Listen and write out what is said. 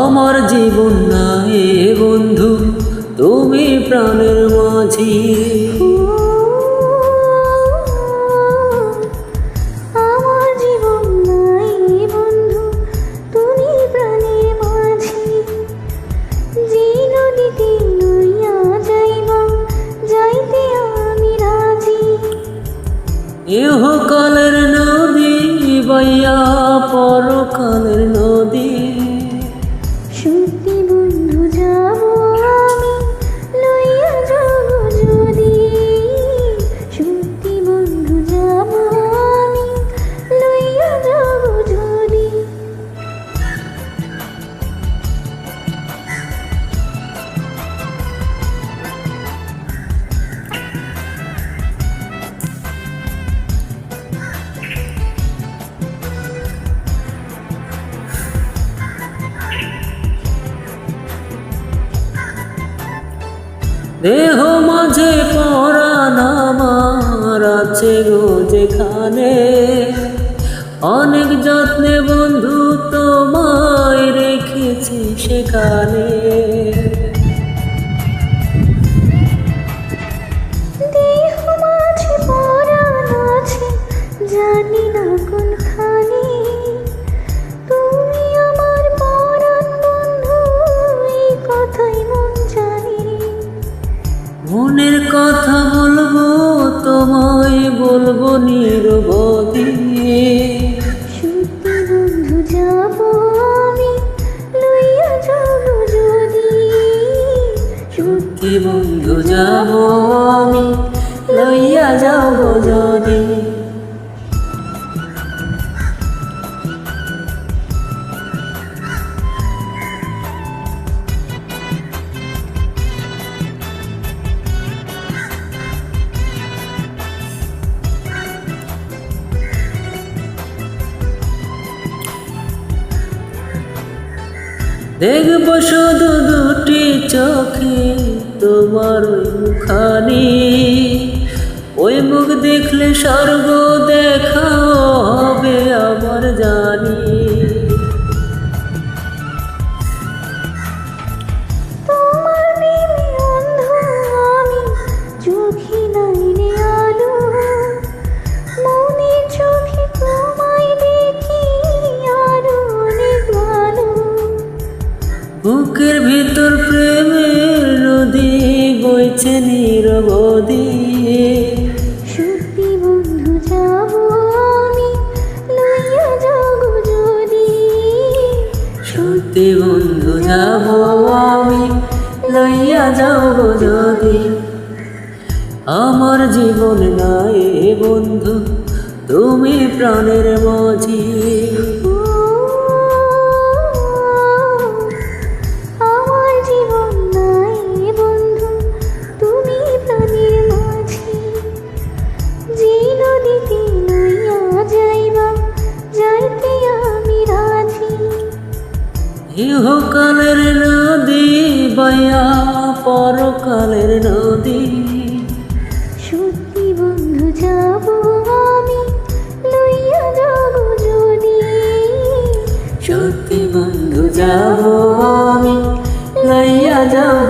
আমার জীবন নাই বন্ধু তুমি প্রাণের মাঝি। বাইয়া পরকালের দেহ মাঝে পরাণ আমার আছে গো যেখানে। অনেক যত্নে বন্ধু তোমায় রেখেছি সেখানে। বলব নিরবধি। সত্যি বন্ধু যাব আমি লইয়া যাব যদি। সত্যি বন্ধু যাব আমি লইয়া যাব যদি। দেখব শুধু দুটি চোখে তোমার মুখানি ওই মুখ দেখলে স্বর্গ দেখা হবে আমার জানি। বুকের ভিতর প্রেমের নদী বইছে নিরবধি সত্যি বন্ধু যাব আমি লইয়া যাব যদি। সত্যি বন্ধু যাব আমি লইয়া যাব যদি। আমার জীবন নাই বন্ধু তুমি প্রাণের মাঝি। ইহকালের নদী বয়া পরকালের নদী। সত্যি বন্ধু যাব আমি লইয়া যাব যদি। সত্যি বন্ধু যাব আমি লইয়া যাব